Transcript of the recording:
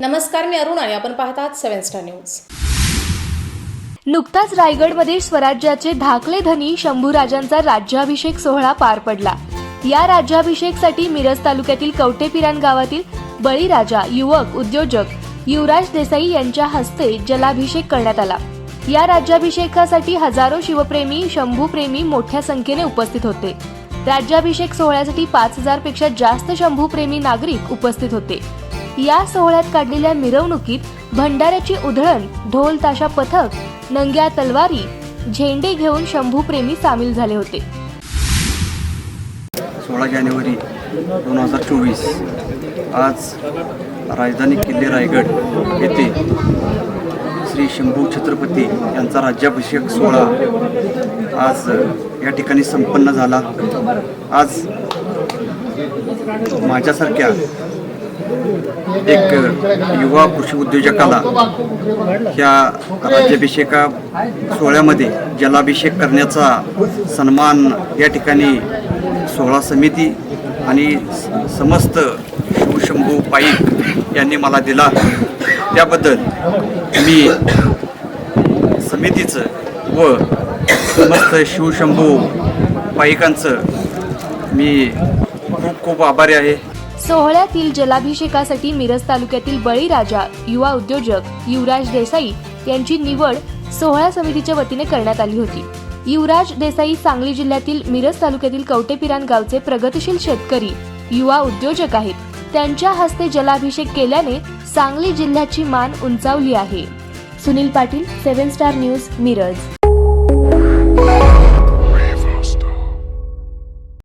नमस्कार मी अरुण आणि आपण पाहतात सेव्हन स्टार न्यूज. नुकताच रायगडमध्ये स्वराज्याचे धाकले धनी शंभूराजांचा राज्याभिषेक सोहळा पार पडला. या राज्याभिषेकसाठी मिरज तालुक्यातील कवटेपिरान गावातील बळीराजा युवक उद्योजक युवराज देसाई यांच्या हस्ते जलाभिषेक करण्यात आला. या राज्याभिषेकासाठी हजारो शिवप्रेमी शंभूप्रेमी मोठ्या संख्येने उपस्थित होते. राज्याभिषेक सोहळ्यासाठी पाच हजारपेक्षा जास्त शंभूप्रेमी नागरिक उपस्थित होते. या सोहळ्यात काढलेल्या मिरवणुकीत भंडाऱ्याची उधळण ढोल ताशा पथक नंग्या तलवारी झेंडे घेऊन शंभूप्रेमी सामील झाले होते. सोळा जानेवारी दोन हजार चोवीस आज राजधानी किल्ले रायगड येथे श्री शंभू छत्रपती यांचा राज्याभिषेक सोहळा आज या ठिकाणी संपन्न झाला. आज माझ्यासारख्या एक युवा कृषी उद्योजकाला ह्या राज्याभिषेका सोहळ्यामध्ये जलाभिषेक करण्याचा सन्मान या ठिकाणी सोहळा समिती आणि समस्त शिवशंभू पाईक यांनी मला दिला. त्याबद्दल मी समितीचं व समस्त शिवशंभू पाईकांचं मी खूप खूप आभारी आहे. सोहळ्यातील जलाभिषेकासाठी मिरज तालुक्यातील बळीराजा युवा उद्योजक युवराज देसाई यांची निवड सोहळा समितीच्या वतीने करण्यात आली होती. युवराज देसाई सांगली जिल्ह्यातील मिरज तालुक्यातील कवटेपिरान गावचे प्रगतिशील शेतकरी युवा उद्योजक आहेत. त्यांच्या हस्ते जलाभिषेक केल्याने सांगली जिल्ह्याची मान उंचावली आहे. Sunil Patil seven star news Miraj.